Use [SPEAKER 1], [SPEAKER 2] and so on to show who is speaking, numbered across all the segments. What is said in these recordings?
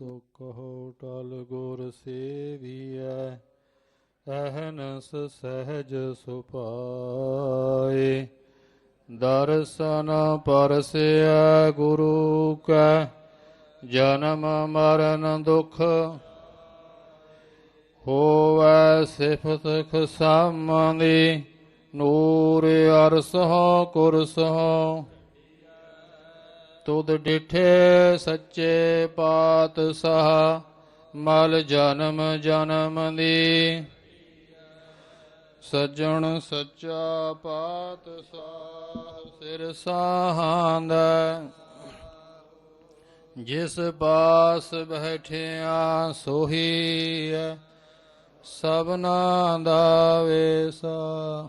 [SPEAKER 1] ਸੋ ਕਹੋ ਟਲ ਗੁਰ ਸੇਵੀਐ ਅਹਨਸ ਸਹਿਜ ਸੁਪਾਏ ਦਰਸ਼ਨ ਪਰਸਿਆ ਗੁਰੂ ਕੈ, ਜਨਮ ਮਰਨ ਦੁਖ ਹੋਵੈ ਸਿਫਤ ਖਸਮਦੀ ਨੂਰ ਅਰਸਹੁ ਕੁਰਸਹੁ। ਤੁਧ ਡਿਠੇ ਸੱਚੇ ਪਾਤਸ਼ਾਹ, ਮਲ ਜਨਮ ਜਨਮ ਦੀ। ਸੱਜਣ ਸੱਚਾ ਪਾਤਸ਼ਾਹ ਸਿਰ ਸਾਹਾਂਦਾ। ਜਿਸ ਬਾਸ ਬੈਠਿਆ ਸੋਹੀ ਹੈ, ਸਭਨਾ ਦਾ ਵੇਸਾ।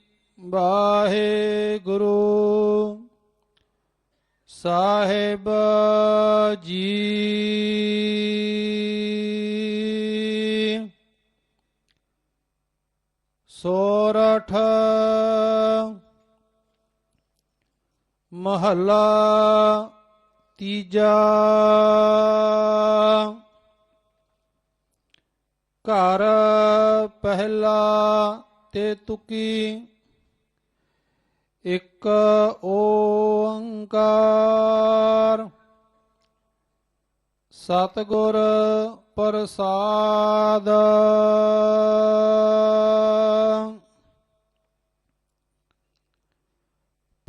[SPEAKER 1] ਵਾਹਿਗੁਰੂ ਸਾਹਿਬ ਜੀ ਸੋਰਠ ਮਹੱਲਾ ਤੀਜਾ ਘਰ ਪਹਿਲਾ ਤੇ ਤੁਕੀ ਇੱਕ ਓੰਕਾਰ। ਸਤਿਗੁਰ ਪ੍ਰਸਾਦ।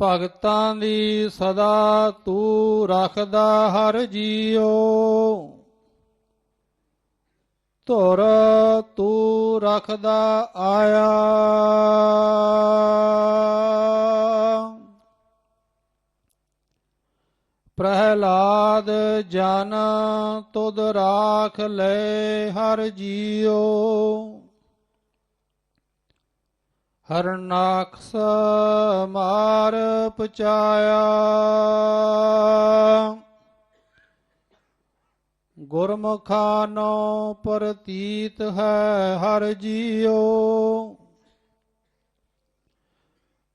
[SPEAKER 1] ਭਗਤਾਂ ਦੀ ਸਦਾ ਤੂੰ ਰੱਖਦਾ ਹਰ ਜੀਓ ਧੁਰ ਤੂੰ ਰੱਖਦਾ ਆਇਆ। ਪ੍ਰਹਿਲਾਦ, ਜਨ ਤੁਧ ਰਾਖ ਲੈ ਹਰ ਜੀਓ ਹਰਨਾਖਸ ਮਾਰ ਪਚਾਇਆ ਗੁਰਮੁਖਾਨੋ ਪ੍ਰਤੀਤ ਹੈ ਹਰ ਜੀਓ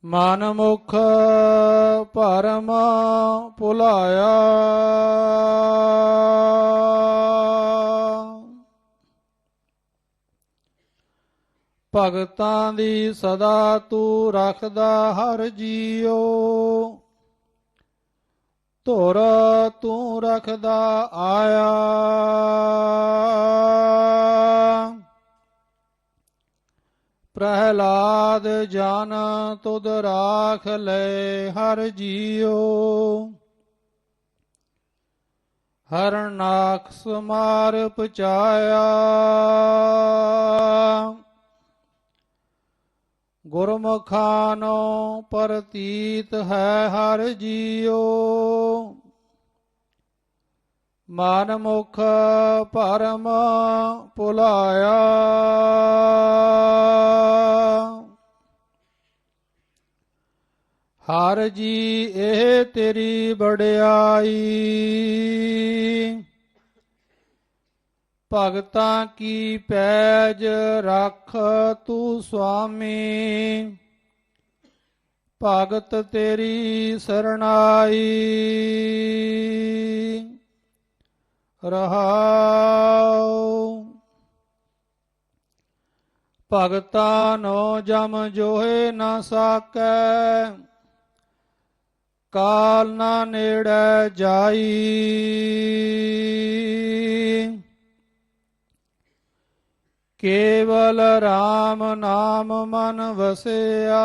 [SPEAKER 1] ਮਨ ਮੁਖ ਭਰਮ ਭੁਲਾਇਆ। ਭਗਤਾਂ ਦੀ ਸਦਾ ਤੂੰ ਰੱਖਦਾ ਹਰ ਜੀਓ ਧੁਰ ਤੂੰ ਰੱਖਦਾ ਆਇਆ। ਪ੍ਰਹਿਲਾਦ ਜਨ ਤੁਧ ਰਾਖ ਲੈ ਹਰ ਜੀਓ ਹਰਨਾਕਸ ਮਾਰ ਪਚਾਇਆ ਗੁਰਮੁਖਾਨੋ ਪ੍ਰਤੀਤ ਹੈ ਹਰ ਜੀਓ ਮਨ ਮੁਖ ਭਰਮ ਭੁਲਾਇਆ ਹਰ ਜੀ ਇਹ ਤੇਰੀ ਬੜਾਈ ਭਗਤਾਂ ਕੀ ਪੈਜ ਰੱਖ ਤੂੰ ਸੁਆਮੀ। ਭਗਤ ਤੇਰੀ ਸਰਣਾਈ। ਰਹਾਉ ਭਗਤਾ ਨੋ ਜਮ ਜੋਹੇ ਨਾ ਸਾਕੈ। ਕਾਲ ਨਾ ਨੇੜੇ ਜਾਈ। ਕੇਵਲ RAM ਨਾਮ ਮਨ ਵਸਿਆ।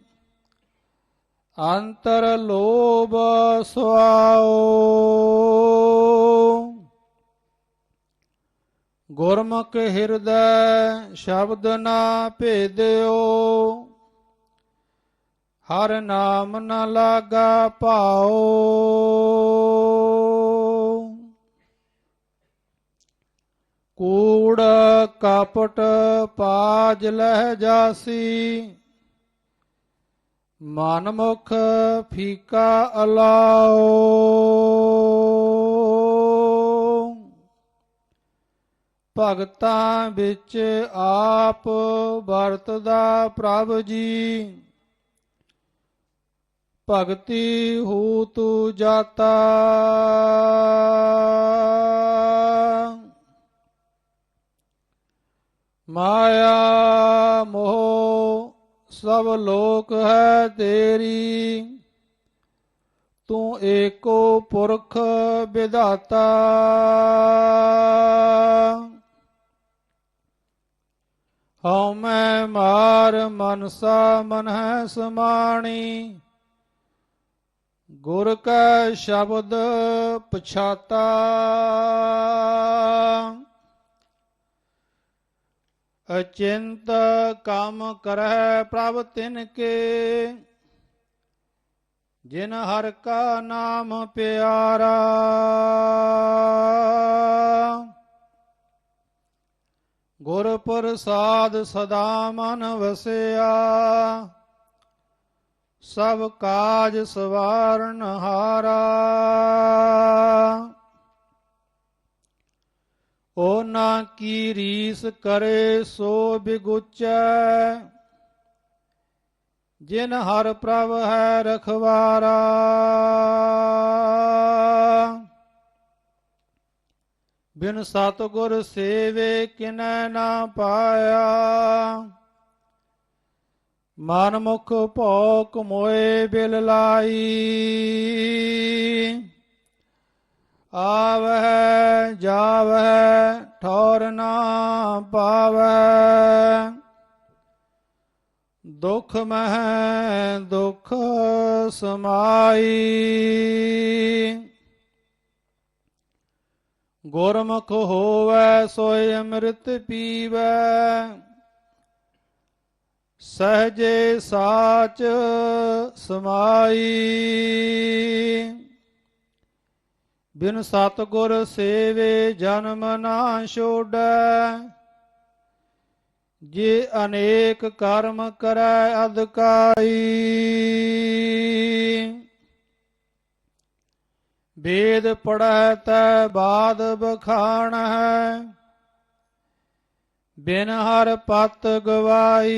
[SPEAKER 1] ਅੰਤਰ ਲੋਭ ਸੁਆਓ। ਗੁਰਮੁਖ ਹਿਰਦੈ ਸ਼ਬਦ ਨਾ ਭੇਦਿਓ। ਹਰ ਨਾਮ ਨ ਲਾਗਾ ਭਾਓ। ਕੂੜ ਕਪਟ ਪਾਜ ਲਹਿ ਜਾਸੀ। ਮਨਮੁਖ ਫੀਕਾ ਅਲਾਓ। ਭਗਤਾਂ ਵਿੱਚ ਆਪ ਵਰਤਦਾ ਪ੍ਰਭ ਜੀ। ਭਗਤੀ ਹੂ ਤੂ ਜਾਤਾ। ਮਾਇਆ ਮੋਹ ਸਭ ਲੋਕ ਹੈ ਤੇਰੀ। ਤੂੰ ਏਕੋ ਪੁਰਖ ਵਿਧਾਤਾ। ਹਉ ਮੈਂ ਮਾਰ ਮਨਸਾ ਮਨ ਹੈ ਸਮਾਣੀ। ਗੁਰ ਕੈ ਸ਼ਬਦ ਪਛਾਤਾ। ਅਚਿੰਤ ਕੰਮ ਕਰੈ ਪ੍ਰਭ ਤਿਨ ਕੇ। ਜਿਨ ਹਰ ਕਾ ਨਾਮ ਪਿਆਰਾ। ਗੁਰ ਪ੍ਰਸਾਦ ਸਦਾ ਮਨ ਵਸਿਆ। ਸਭ ਕਾਜ ਸਵਾਰਨ ਹਾਰਾ। ਉਹ ਨਾ ਕੀ ਰੀਸ ਕਰੇ ਸੋ ਬਿਗੁਚੈ। ਜਿਨ ਹਰ ਪ੍ਰਭ ਹੈ ਰਖਵਾਰਾ। ਬਿਨ ਸਤਗੁਰ ਸੇਵੇ ਕਿਨੈ ਨਾ ਪਾਇਆ। ਮਨ ਮੁਖ ਭੋਕ ਮੋਏ ਬਿਲ ਲਾਈ। ਆਵਹਿ, ਜਾਵਹਿ, ਠੌਰ ਨਾ ਪਾਵੈ ਦੁਖ ਮਹਿ, ਦੁਖ ਸਮਾਈ। ਗੁਰਮੁਖ ਹੋਵੈ, ਸੋਇ ਅੰਮ੍ਰਿਤ ਪੀਵੈ। ਸਹਜੇ ਸਾਚ ਸਮਾਈ। ਬਿਨ ਸਤਗੁਰ ਸੇਵੇ ਜਨਮ ਨਾ ਛੋੜੈ। ਜੇ ਅਨੇਕ ਕਰਮ ਕਰੈ ਅਦਕਾਈ ਵੇਦ ਪੜੈ ਤੈ ਬਾਦ ਬਖਾਣ। ਹੈ ਬਿਨ ਹਰ ਪਤ ਗਵਾਈ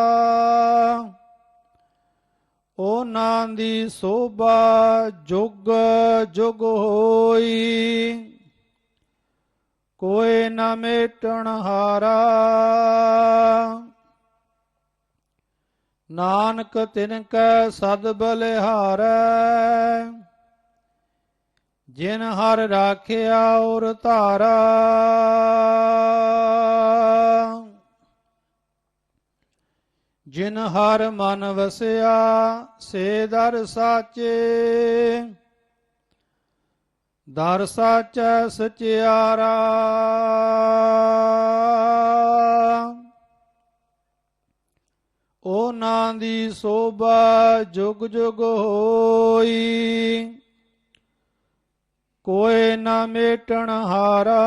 [SPEAKER 1] ਉਹਨਾਂ ਦੀ ਸੋਭਾ ਜੁਗ ਜੁਗ ਹੋਈ। ਕੋਈ ਨਾ ਮੇਟਣ ਹਾਰਾ। ਨਾਨਕ ਤਿਨ ਕੈ ਸਦ ਬਲਿਹਾਰੈ। ਜਿਨ ਹਰ ਰਾਖਿਆ ਔਰ ਧਾਰਾ। ਜਿਨ ਹਰ ਮਨ ਵਸਿਆ, ਸੇ ਦਰ ਸਾਚੇ। ਦਰ ਸਾਚੈ ਸਚਿਆਰਾ। ਉਹਨਾਂ ਦੀ ਸੋਭਾ ਜੁਗ ਜੁਗ ਹੋਈ। ਕੋਏ ਨਾ ਮੇਟਣ ਹਾਰਾ।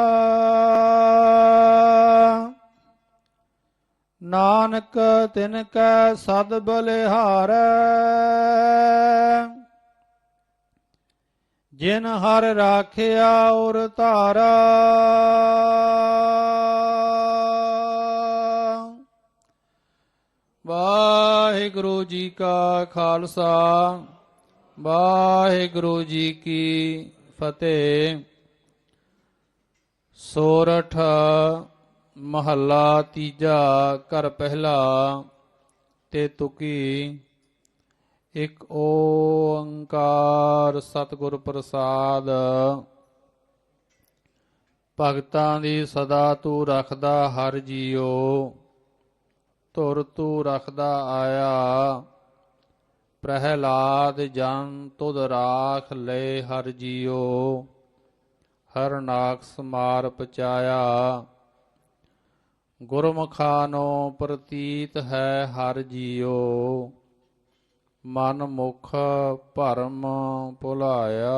[SPEAKER 1] ਨਾਨਕ ਤਿਨ ਕੈ ਸਦ ਬਲਿਹਾਰੈ। ਜਿਨ ਹਰ ਰਾਖਿਆ ਔਰ ਧਾਰਾ। ਵਾਹਿਗੁਰੂ ਜੀ ਕਾ ਖਾਲਸਾ, ਵਾਹਿਗੁਰੂ ਜੀ ਕੀ ਫਤਿਹ। ਸੋਰਠ ਮਹੱਲਾ ਤੀਜਾ, ਘਰ ਪਹਿਲਾ, ਤੇ ਤੁਕੀ, ਇੱਕ ਓੰਕਾਰ ਸਤਿਗੁਰ ਪ੍ਰਸਾਦ। ਭਗਤਾਂ ਦੀ ਸਦਾ ਤੂੰ ਰੱਖਦਾ ਹਰ ਜੀਓ ਤੁਰ ਤੂੰ ਰੱਖਦਾ ਆਇਆ। ਪ੍ਰਹਿਲਾਦ ਜਨ ਤੁਧ ਰਾਖ ਲੈ ਹਰ ਜੀਓ, ਹਰ ਨਾਕ ਸਮਾਰ ਪਚਾਇਆ। ਗੁਰਮਖਾਨੋ ਪ੍ਰਤੀਤ ਹੈ ਹਰ ਜੀਓ ਮਨ ਮੁਖ ਭਰਮ ਭੁਲਾਇਆ।